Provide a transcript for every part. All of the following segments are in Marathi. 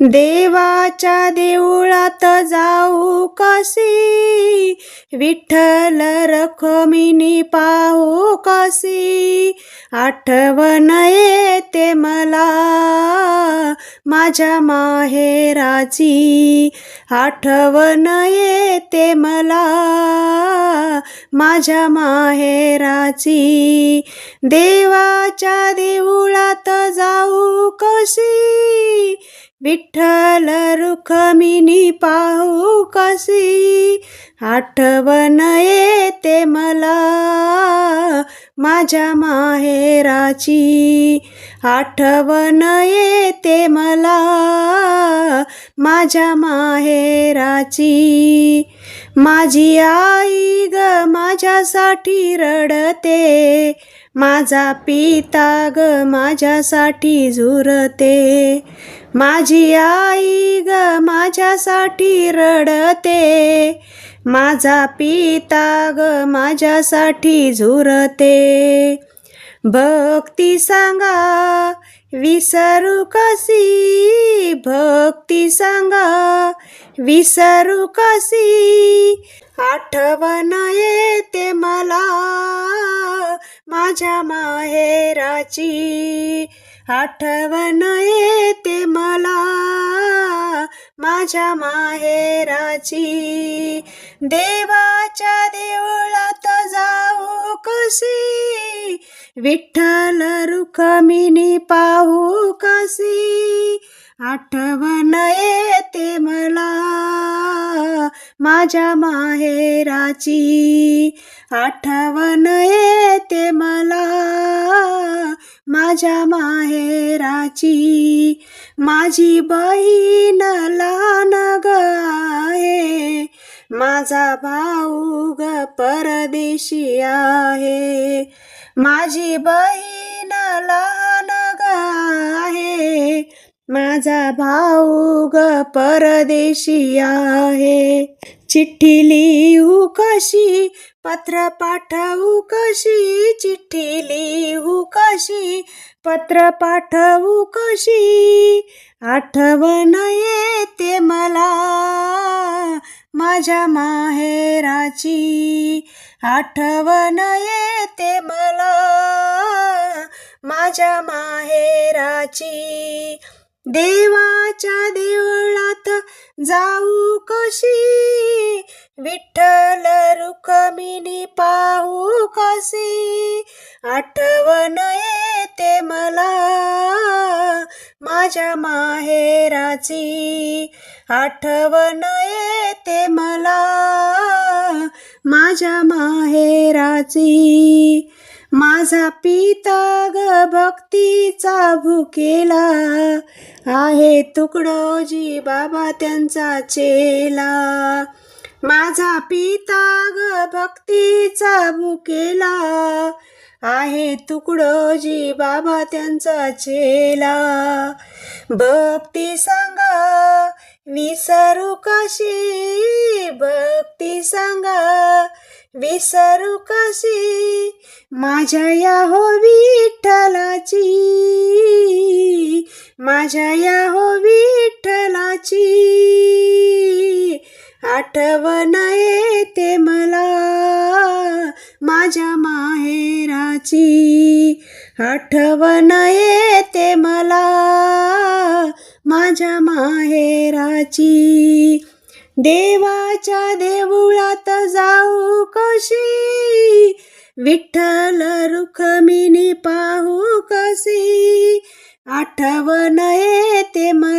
देवाच्या देवळात जाऊ कशी विठ्ठल रखमिनी पाहू कशी आठवण येते मला माझ्या माहेराची. आठवण येते मला माझ्या माहेराची. देवाच्या देवळात जाऊ कशी विठ्ठल रुखमिनी पाहू कशी आठवण येते मला. माझ्या माहेराची आठवण येते मला. माझ्या माहेराची माझी आई ग माझ्यासाठी रडते. माझा पिता ग माझ्यासाठी झुरते. माझी आई ग माझ्यासाठी रडते. माझा पिता ग माझ्यासाठी झुरते. भक्ती सांगा विसरू कशी? भक्ती सांगा विसरू कशी? आठवण येते मला. माझ्या माहेराची आठवण येते मला. माझ्या माहेराची देवाच्या देवळात जाऊ कशी? विठ्ठल रुखमिनी पाहू कशी? आठवण येते मला. माझ्या माहेराची आठवण येते मला. माझ्या माहेराची माझी बहीण लहान ग आहे. माझा भाऊ ग परदेशी आहे. माझी बहीण लहान ग आहे. माझा भाऊ ग परदेशी आहे. चिठ्ठी लिहू कशी? पत्र पाठवू कशी? चिठ्ठी लिहू कशी? पत्र पाठवू कशी? आठवण येते मला माझ्या माहेराची. आठवण येते मला माझ्या माहेराची. देवाच्या देवळात जाऊ कशी? विठ्ठल रुक्मिणी पाहू कशी? आठवण येते मला माझ्या माहेराची. आठवण येते मला माझ्या माहेराची. माझा पिता ग भक्तीचा भुकेला आहे तुकडोजी बाबा त्यांचा चेला. माझा पिता ग भक्तीचा भुकेला आहे तुकडोजी बाबा त्यांचा चेला. भक्ती सांगा विसरू कशी? भक्ती सांगा विसरू कशी? माझ्या या हो विठ्ठलाची माझ्या या हो विठ्ठलाची. आठवण येते मला माझ्या माहेराची आठवण येते मला. माझ्या माहेराची देवाच्या देवळात जाऊ कशी? विठ्ठल रुखमिनी पाहू कशी? आठवण येते मला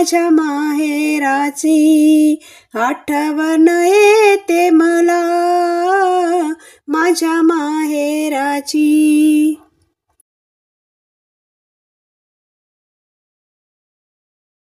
माझ्या माहेराची आठवण येते मला. माझ्या माहेराची